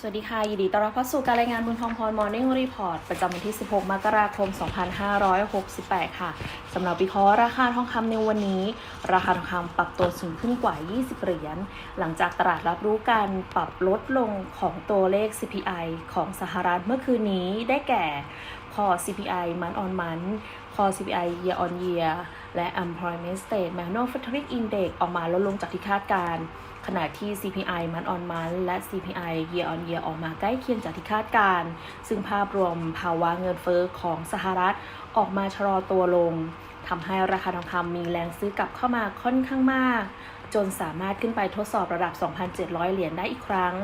สวัสดีค่ะ ยินดีต้อนรับเข้าสู่การรายงานบุญทองพรมอร์นิ่งรีพอร์ตประจำวันที่ 16 มกราคม 2568 ค่ะ สำหรับวิเคราะห์ราคาทองคำในวันนี้ ราคาทองคำปรับตัวสูงขึ้นกว่า 20 เหรียญ หลังจากตลาดรับรู้การปรับลดลงของตัวเลข CPI ของสหรัฐเมื่อคืนนี้ได้แก่ Core CPI month on month Core CPI year on year และ Employment State Manufacturing Index ออกมาลดลงจากที่คาดการณ์ขณะที่ CPI month on month และ CPI year on year ออกมาใกล้เคียงจากที่คาดการณ์ซึ่งภาพรวมภาวะเงินเฟอ้อของสหรัฐออกมาชะลอตัวลงทำให้ราคาทองคำมีแรงซื้อกลับเข้ามาค่อนข้างมาก จนสามารถขึ้นไปทดสอบระดับ 2,700 เหรียญได้อีกครั้ง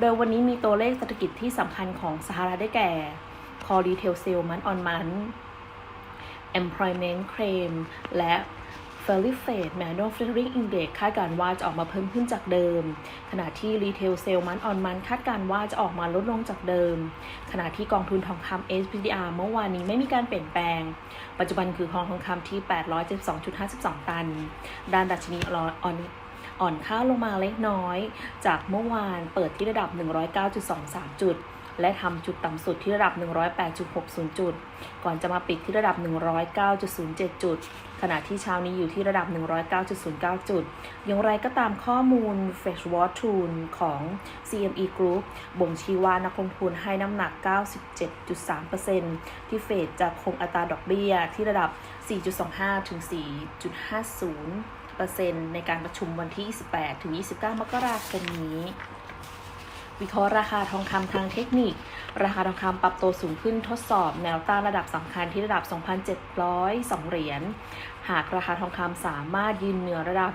โดยวันนี้มีตัวเลขเศรษฐกิจที่สำคัญของสหรัฐได้แก่ Core Retail Sale month on month Employment Claim และ f e r r y f a d Manufacturing Index คาดการว่าจะออกมาเพิ่มขึ้นจากเดิม ขณะที่ Retail Sale Month on Month คาดการว่าจะออกมาลดลงจากเดิม ขณะที่กองทุนทองคำ SPDR เมื่อวานนี้ไม่มีการเปลี่ยนแปลง ปัจจุบันคือทองทองคำที่ 872.52 ตัน ด้านดัชนีอ่อนอ่อนค่าลงมาเล็กน้อย จากเมื่อวานเปิดที่ระดับ 109.23 จุด และทำจุดต่ำสุดที่ระดับ 108.60 จุด ก่อนจะมาปิดที่ระดับ 109.07 จุด ขณะที่เช้านี้อยู่ที่ระดับ 109.09 จุด อย่างไรก็ตามข้อมูล f e t c h Watch Tool ของ CME Group บ่งชี้ว่านักลงทุนให้น้ำหนัก 97.3%ที่เฟดจะคงอัตราดอกเบี้ยที่ระดับ 4.25 ถึง 4.50%ในการประชุมวันที่ 28 ถึง 29 มกราคมนี้ วิเคราะห์ราคาทองคำทางเทคนิค ราคาทองคำปรับตัวสูงขึ้นทดสอบแนวต้านระดับสำคัญที่ระดับ 2,702 เหรียญ หากราคาทองคำสามารถยืนเหนือระดับ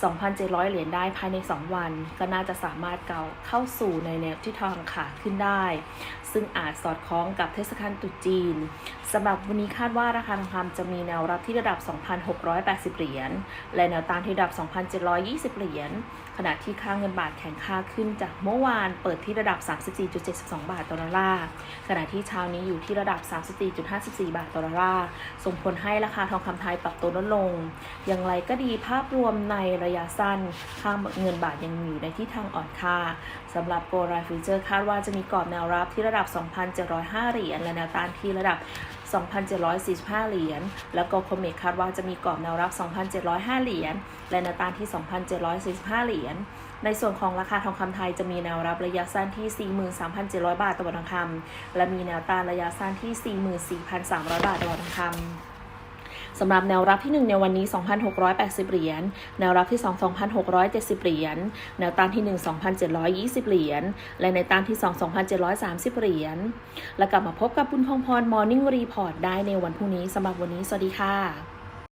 2,700 เหรียญได้ภายใน 2 วัน ก็น่าจะสามารถเกาเข้าสู่ในแนวที่ทองขาขึ้นได้ ซึ่งอาจสอดคล้องกับเทศกาลตรุษจีนสำหรับวันนี้คาดว่าราคาทองคำจะมีแนวรับที่ระดับ 2,680 เหรียญและแนวต้านที่ระดับ 2,720 เหรียญขณะที่ค่าเงินบาทแข็งค่าขึ้นจากเมื่อวานเปิดที่ระดับ 34.72 บาทต่อดอลลาร์ขณะที่เช้านี้อยู่ที่ระดับ 34.54 บาทต่อดอลลาร์ส่งผลให้ราคาทองคำไทยปรับตัวลดลง อย่างไรก็ดีภาพรวมในระยะสั้น ค่าเงินบาทยังอยู่ในที่ทางอ่อนค่าสำหรับโกลด์ฟิวเจอร์คาดว่าจะมีกรอบแนวรับที่ระดับ 2,705 เหรียญและแนวต้านที่ระดับ 2,745 เหรียญ แล้วก็คอมเมกคาดว่าจะมีกรอบแนวรับ 2,705 เหรียญ และแนวต้านที่ 2,745 เหรียญ ในส่วนของราคาทองคำไทยจะมีแนวรับระยะสั้นที่ 43,700 บาทต่อบาททองคำและมีแนวต้านระยะสั้นที่ 44,300 บาทต่อบาททองคำ สำหรับแนวรับที่ 1 ในวันนี้ 2,680 เหรียญ แนวรับที่ 2 2,670 เหรียญ แนวต้านที่ 1 2,720 เหรียญ และในต้านที่ 2 2,730 เหรียญ และกลับมาพบกับบุญคงพรมอร์นิ่งรีพอร์ตได้ในวันพรุ่งนี้สำหรับวันนี้ สวัสดีค่ะ